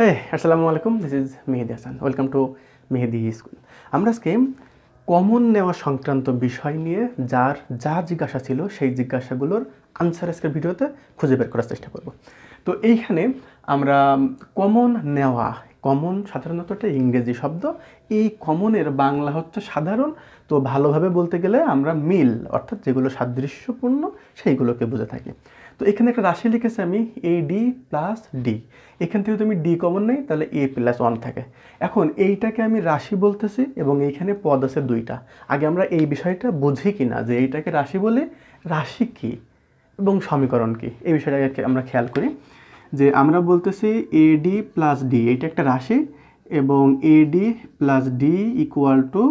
হ্যাঁ আসসালামু আলাইকুম this is Mehedi Hasan welcome to Mehedi school আমরা আজকে কমন নেওয়া সংক্রান্ত বিষয় নিয়ে যার যা জিজ্ঞাসা ছিল সেই জিজ্ঞাসাগুলোর আনসার আজকের ভিডিওতে খুঁজে বের করার চেষ্টা করব। তো এইখানে আমরা কমন নেওয়া কমন সাধারণত একটা ইংরেজি শব্দ, এই কমনের বাংলা হচ্ছে সাধারণ। তো ভালোভাবে বলতে গেলে আমরা মিল, অর্থাৎ যেগুলো সাদৃশ্যপূর্ণ সেইগুলোকে বুঝে থাকি। তো এখানে একটা রাশি লিখেছি আমি এ ডি প্লাস ডি এখান থেকে তুমি ডি কমন নেই, তাহলে এ প্লাস ওয়ান থাকে। এখন এইটাকে আমি রাশি বলতেছি এবং এইখানে পদ আছে দুইটা। আগে আমরা এই বিষয়টা বুঝি কি না যে এইটাকে রাশি বলে রাশি কি এবং সমীকরণ কি? এই বিষয়টাকে আমরা খেয়াল করি। যে আমরা বলতেছি এ ডি প্লাস ডি এইটা একটা রাশি এবং A D plus D equal to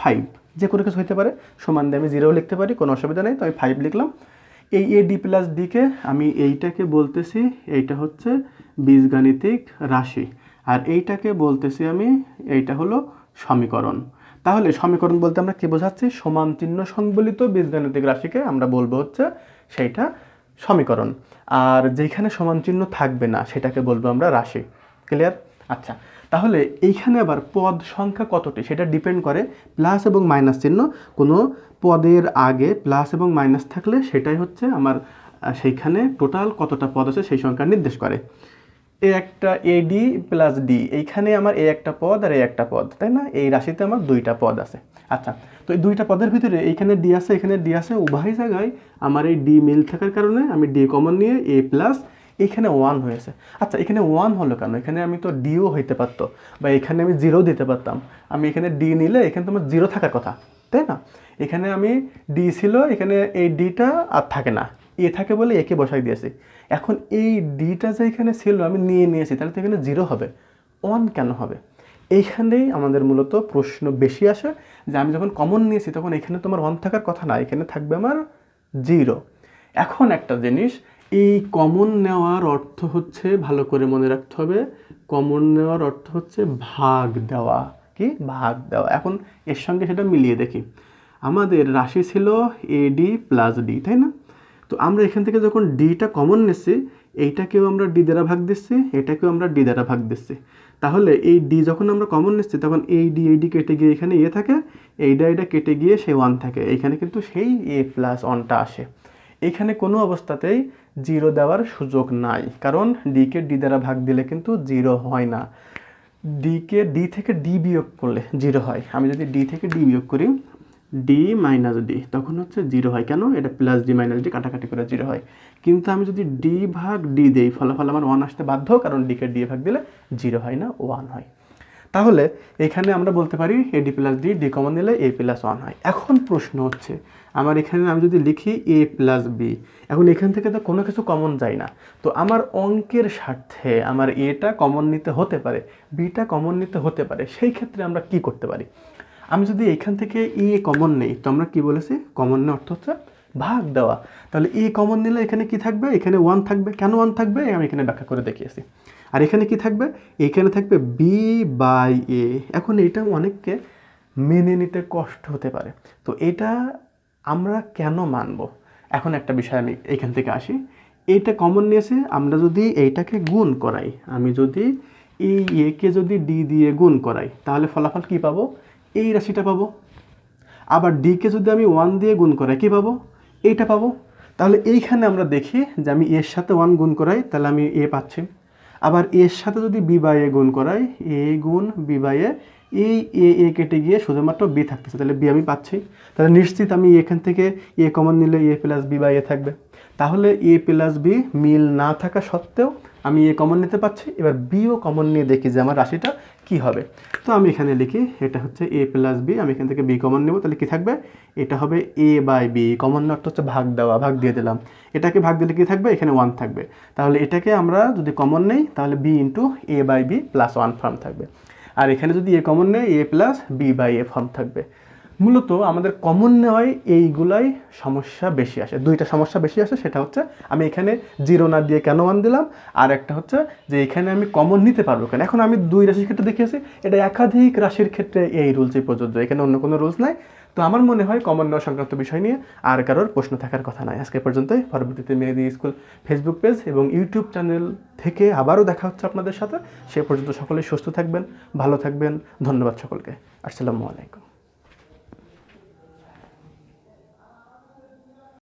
five যে কোনো কিছু হইতে পারে, সমান দিয়ে আমি জিরো লিখতে পারি, কোনো অসুবিধা নেই, তো আমি ফাইভ লিখলাম। এই এ ডি প্লাস ডিকে আমি এইটাকে বলতেছি, এইটা হচ্ছে বীজগাণিতিক রাশি। আর এইটাকে বলতেছি আমি, এইটা হলো সমীকরণ। তাহলে সমীকরণ বলতে আমরা কি বোঝাচ্ছি? সমান চিহ্ন সংবলিত বীজগাণিতিক রাশিকে আমরা বলব হচ্ছে সেইটা সমীকরণ। আর যেখানে সমান চিহ্ন থাকবে না, সেটাকে বলব আমরা রাশি। ক্লিয়ার আচ্ছা তাহলে এইখানে আবার পদ সংখ্যা কতটি? সেটা ডিপেন্ড করে প্লাস এবং মাইনাস চিহ্ন। কোনো পদের আগে প্লাস এবং মাইনাস থাকলে সেটাই হচ্ছে আমার সেইখানে টোটাল কতটা পদ আছে সেই সংখ্যা নির্দেশ করে। এ একটা এ ডি প্লাস ডি এইখানে আমার এ একটা পদ আর এ একটা পদ, তাই না? এই রাশিতে আমার দুইটা পদ আছে। আচ্ছা তো এই দুইটা পদের ভিতরে এইখানে ডি আছে, এখানে ডি আছে, উভয় জায়গায় আমার এই ডি মিল থাকার কারণে আমি ডি কমন নিয়ে এ প্লাস এখানে ওয়ান হয়েছে। আচ্ছা এখানে ওয়ান হলো কেন? এখানে আমি তো ডিও হইতে পারতো, বা এখানে আমি জিরো দিতে পারতাম। আমি এখানে ডি নিলে এখানে তোমার জিরো থাকার কথা, তাই না? এখানে আমি ডি ছিল, এখানে এই ডিটা আর থাকে না। এ থাকে বলে একে বসাই দিয়েছি। এখন এই ডিটা যে এখানে ছিল, আমি নিয়ে নিয়েছি, তাহলে তো এখানে জিরো হবে। ওয়ান কেন হবে? এইখানেই আমাদের মূলত প্রশ্ন বেশি আসে, যে আমি যখন কমন নিয়েছি, তখন এখানে তোমার ওয়ান থাকার কথা না, এখানে থাকবে আমার জিরো এখন একটা জিনিস এই কমন নেওয়ার অর্থ হচ্ছে, ভালো করে মনে রাখতে হবে কমন নেওয়ার অর্থ হচ্ছে ভাগ দেওয়া। কি? ভাগ দেওয়া। এখন এর সঙ্গে সেটা মিলিয়ে দেখি। আমাদের রাশি ছিল এ ডি প্লাস ডি তাই না? তো আমরা এখান থেকে যখন ডিটা কমন নিচ্ছি এইটাকেও আমরা ডি দ্বারা ভাগ দিচ্ছি এটাকেও আমরা ডি দ্বারা ভাগ দিচ্ছি তাহলে এই ডি যখন আমরা কমন নিচ্ছি তখন এই ডি এই ডি কেটে গিয়ে এখানে এ থাকে, এইটা এটা কেটে গিয়ে সেই ওয়ান থাকে। এইখানে কিন্তু সেই এ প্লাস ওয়ানটা আসে। এখানে কোনো অবস্থাতেই জিরো দেওয়ার সুযোগ নাই। কারণ ডিকে ডি দ্বারা ভাগ দিলে কিন্তু জিরো হয় না। ডিকে ডি থেকে ডি বিয়োগ করলে জিরো হয়। আমি যদি ডি থেকে ডি বিয়োগ করি ডি মাইনাস ডি তখন হচ্ছে জিরো হয়। কেন? এটা প্লাস ডি মাইনাস ডি কাটাকাটি করে জিরো হয়। কিন্তু আমি যদি ডি ভাগ ডি দেই, ফলাফল আমার ওয়ান আসতে বাধ্য, কারণ ডিকে ডি ভাগ দিলে জিরো হয় না ওয়ান হয়। তাহলে এখানে আমরা বলতে পারি A D plus D D common নিলে এ প্লাস ওয়ান হয়। এখন প্রশ্ন হচ্ছে, আমার এখানে আমি যদি লিখি এ প্লাস বি এখন এখান থেকে তো কোনো কিছু কমন যায় না। তো আমার অঙ্কের স্বার্থে আমার এটা কমন নিতে হতে পারে বিটা কমন নিতে হতে পারে, সেই ক্ষেত্রে আমরা কি করতে পারি? আমি যদি এখান থেকে এ কমন নেই, তো আমরা কি বলেছি? কমন নেওয়ার অর্থ হচ্ছে ভাগ দেওয়া। তাহলে এ কমন নিলে এখানে কি থাকবে? এখানে ওয়ান থাকবে। কেন ওয়ান থাকবে? আমি এখানে ব্যাখ্যা করে দেখিয়েছি আর এখানে কি থাকবে? এখানে থাকবে বি বাই এ এখন এটা অনেককে মেনে নিতে কষ্ট হতে পারে। তো এটা আমরা কেন মানব? এখন একটা বিষয় আমি এখান থেকে আসি। এটা কমন নিয়েছে, আমরা যদি এইটাকে গুণ করাই, আমি যদি এই একে যদি ডি দিয়ে গুণ করাই, তাহলে ফলাফল কি পাবো? এই রাশিটা পাবো। আবার ডিকে যদি আমি ওয়ান দিয়ে গুণ করাই, কী পাবো? এইটা পাবো। তাহলে এইখানে আমরা দেখি যে আমি এর সাথে ওয়ান গুণ করাই, তাহলে আমি এ পাচ্ছি। আবার এর সাথে যদি বি বাই এ গুণ করাই এ গুণ বি বাই এ এই এ এ কেটে গিয়ে শুধুমাত্র বি থাকতেছে, তাহলে বি আমি পাচ্ছি। তাহলে নিশ্চিত আমি এখান থেকে এ কমন নিলে A plus B by A থাকবে। তাহলে এ প্লাস বি মিল না থাকা সত্ত্বেও আমি এ কমন নিতে পারছি, এবার বিও কমন নিয়ে দেখি যে আমার রাশিটা কি হবে। তো আমি এখানে লিখি, এটা হচ্ছে এ প্লাস বি আমি এখান থেকে বি কমন নেব, তাহলে কি থাকবে? এটা হবে এ বাই বি কমন অর্থ হচ্ছে ভাগ দেওয়া, ভাগ দিয়ে দিলাম। এটাকে ভাগ দিলে কি থাকবে? এখানে ওয়ান থাকবে। তাহলে এটাকে আমরা যদি কমন নেই, তাহলে B into A by B plus one form থাকবে। আর এখানে যদি এ কমন নেই A plus B by A form থাকবে। মূলত আমাদের কমন নেওয়ায় এইগুলাই সমস্যা বেশি আসে। দুইটা সমস্যা বেশি আসে, সেটা হচ্ছে আমি এখানে জিরো না দিয়ে কেন ওয়ান দিলাম? আর একটা হচ্ছে যে এখানে আমি কমন নিতে পারব কেন? এখন আমি দুই রাশির ক্ষেত্রে দেখিয়েছি, এটা একাধিক রাশির ক্ষেত্রে এই রুলসই প্রযোজ্য। এখানে অন্য কোনো রুলস নাই। তো আমার মনে হয় কমন নেওয়া সংক্রান্ত বিষয় নিয়ে আর কারোর প্রশ্ন থাকার কথা নয় আজকে পর্যন্তই। পরবর্তীতে মেহেদি স্কুল ফেসবুক পেজ এবং ইউটিউব চ্যানেল থেকে আবারও দেখা হচ্ছে আপনাদের সাথে। সে পর্যন্ত সকলেই সুস্থ থাকবেন, ভালো থাকবেন। ধন্যবাদ সকলকে। আসসালামু আলাইকুম।